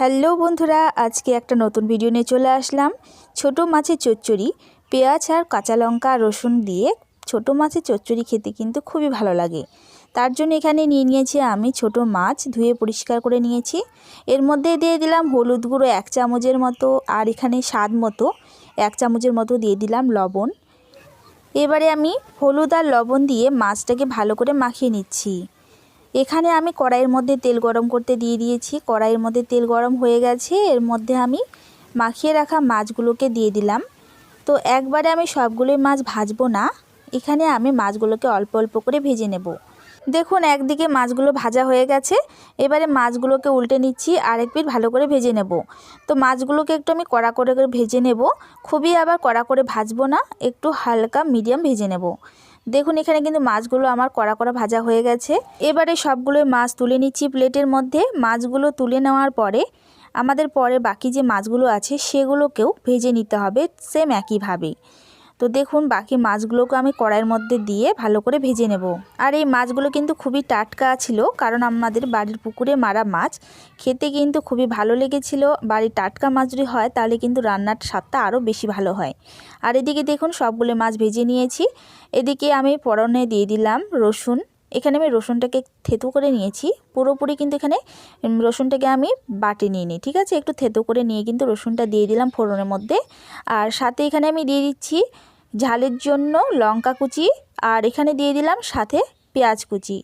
Hello বন্ধুরা, আজকে একটা নতুন ভিডিও নিয়ে চলে আসলাম। ছোট মাছের চচ্চড়ি, পেঁয়াজ আর কাঁচা লঙ্কা, রসুন দিয়ে ছোট মাছের চচ্চড়ি খেতে কিন্তু খুবই ভালো লাগে। তার জন্য এখানে নিয়ে নিয়েছি আমি ছোট মাছ, ধুয়ে পরিষ্কার করে নিয়েছি। এর মধ্যে দিয়ে দিলাম হলুদ গুঁড়ো এক চামচের মতো আর এখানে স্বাদ মতো এক চামচের মতো দিয়ে দিলাম লবণ। এবারে আমি হলুদ আর লবণ দিয়ে মাছটাকে ভালো করে মাখিয়ে নিচ্ছি। এখানে আমি কড়াইয়ের মধ্যে তেল গরম করতে দিয়ে দিয়েছি। কড়াইয়ের মধ্যে তেল গরম হয়ে গেছে। এর মধ্যে আমি মাখিয়ে রাখা মাছগুলোকে দিয়ে দিলাম। তো একবারে আমি সবগুলোই মাছ ভাজবো না। এখানে আমি মাছগুলোকে অল্প অল্প করে ভেজে নেব। দেখুন, একদিকে মাছগুলো ভাজা হয়ে গেছে। এবারে মাছগুলোকে উল্টে নিচ্ছি আরেক পিঠ ভালো করে ভেজে নেব। তো মাছগুলোকে একটু আমি কড়া করে করে ভেজে নেব। খুবই আবার কড়া করে ভাজবো না, একটু হালকা, মিডিয়াম ভেজে নেব। দেখুন, এখানে কিন্তু মাছগুলো আমার কড়া কড়া ভাজা হয়ে গেছে। এবারে সবগুলোই মাছ তুলে নিচ্ছি প্লেটের মধ্যে। মাছগুলো তুলে নেওয়ার পরে আমাদের পরে বাকি যে মাছগুলো আছে, সেগুলোকেও ভেজে নিতে হবে সেম একইভাবেই। তো দেখুন, বাকি মাছগুলোকে আমি কড়াইয়ের মধ্যে দিয়ে ভালো করে ভেজে নেব। আর এই মাছগুলো কিন্তু খুবই টাটকা ছিল, কারণ আমাদের বাড়ির পুকুরে মারা মাছ। খেতে কিন্তু খুবই ভালো লেগেছিল। বাড়ির টাটকা মাছ যদি হয়, তাহলে কিন্তু রান্নার স্বাদটা আরও বেশি ভালো হয়। আর এদিকে দেখুন, সবগুলো মাছ ভেজে নিয়েছি। এদিকে আমি পরনে দিয়ে দিলাম রসুন। এখানে আমি রসুনটাকে থেতু করে নিয়েছি। পুরোপুরি কিন্তু এখানে রসুনটাকে আমি বাটি নিয়ে নিই, ঠিক আছে? একটু থেতু করে নিয়ে কিন্তু রসুনটা দিয়ে দিলাম ফোড়নের মধ্যে। আর সাথে এখানে আমি দিয়ে দিচ্ছি ঝালের জন্য লঙ্কা কুচি আর এখানে দিয়ে দিলাম সাথে পেঁয়াজ কুচি।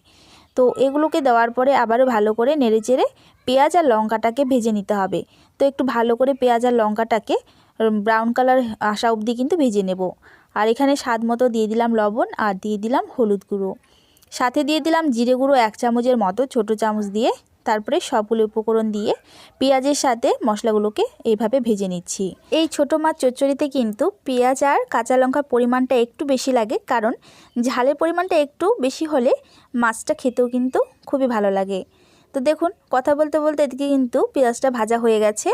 তো এগুলোকে দেওয়ার পরে আবারও ভালো করে নেড়ে চেড়ে পেঁয়াজ আর লঙ্কাটাকে ভেজে নিতে হবে। তো একটু ভালো করে পেঁয়াজ আর লঙ্কাটাকে ব্রাউন কালার আসা অবধি কিন্তু ভেজে নেব। আর এখানে স্বাদ মতো দিয়ে দিলাম লবণ আর দিয়ে দিলাম হলুদ গুঁড়ো। সাথে দিয়ে দিলাম জিরে গুঁড়ো এক চামচের মতো ছোট চামচ দিয়ে তারপরে সবগুলো উপকরণ দিয়ে পেঁয়াজের সাথে মশলাগুলোকে এইভাবে ভেজে নিচ্ছি। এই ছোট মাছ চচ্চড়িতে কিন্তু পেঁয়াজ আর কাঁচা লঙ্কার পরিমাণটা একটু বেশি লাগে, কারণ ঝালের পরিমাণটা একটু বেশি হলে মাছটা খেতেও কিন্তু খুবই ভালো লাগে। তো দেখুন, কথা বলতে বলতে এদিকে কিন্তু পেঁয়াজটা ভাজা হয়ে গেছে।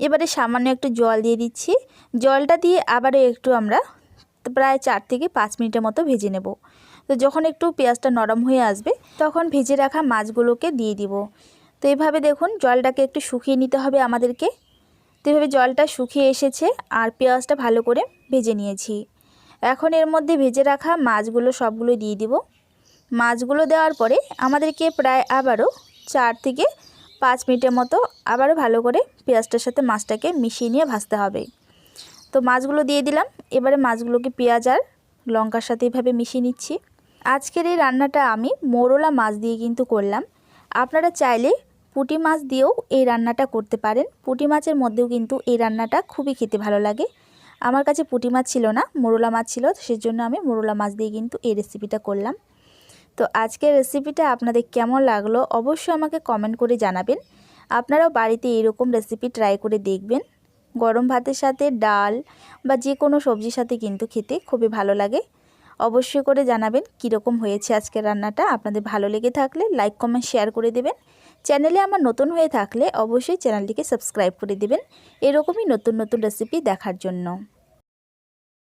এবারে সামান্য একটু জল দিয়ে দিচ্ছি। জলটা দিয়ে আবারও একটু আমরা প্রায় চার থেকে পাঁচ মিনিটের মতো ভেজে নেব। তো যখন একটু পেঁয়াজটা নরম হয়ে আসবে, তখন ভেজে রাখা মাছগুলোকে দিয়ে দিব। তো এভাবে দেখুন, জলটাকে একটু শুকিয়ে নিতে হবে আমাদেরকে। তো এভাবে জলটা শুকিয়ে এসেছে আর পেঁয়াজটা ভালো করে ভেজে নিয়েছি। এখন এর মধ্যে ভেজে রাখা মাছগুলো সবগুলো দিয়ে দিব। মাছগুলো দেওয়ার পরে আমাদেরকে প্রায় আবারও চার থেকে পাঁচ মিনিটের মতো আবারও ভালো করে পেঁয়াজটার সাথে মাছটাকে মিশিয়ে নিয়ে ভাজতে হবে। তো মাছগুলো দিয়ে দিলাম। এবারে মাছগুলোকে পেঁয়াজ আর লঙ্কার সাথে এভাবে মিশিয়ে নিচ্ছি। আজকের এই রান্নাটা আমি মোরলা মাছ দিয়ে কিন্তু করলাম। আপনারা চাইলে পুঁটি মাছ দিয়েও এই রান্নাটা করতে পারেন। পুঁটি মাছের মধ্যেও কিন্তু এই রান্নাটা খুবই খেতে ভালো লাগে। আমার কাছে পুঁটি মাছ ছিল না, মোরলা মাছ ছিল সেজন্য আমি মোরলা মাছ দিয়ে কিন্তু এই রেসিপিটা করলাম। তো আজকের রেসিপিটা আপনাদের কেমন লাগল অবশ্যই আমাকে কমেন্ট করে জানাবেন। আপনারাও বাড়িতে এরকম রেসিপি ট্রাই করে দেখবেন। গরম ভাতের সাথে ডাল বা যে কোনো সবজির সাথে কিন্তু খেতে খুবই ভালো লাগে। অবশ্যই করে জানাবেন কীরকম হয়েছে আজকের রান্নাটা। আপনাদের ভালো লেগে থাকলে লাইক কমেন্ট শেয়ার করে দেবেন। চ্যানেলে আমার নতুন হয়ে থাকলে অবশ্যই চ্যানেলটিকে সাবস্ক্রাইব করে দেবেন। এরকমই নতুন নতুন রেসিপি দেখার জন্য।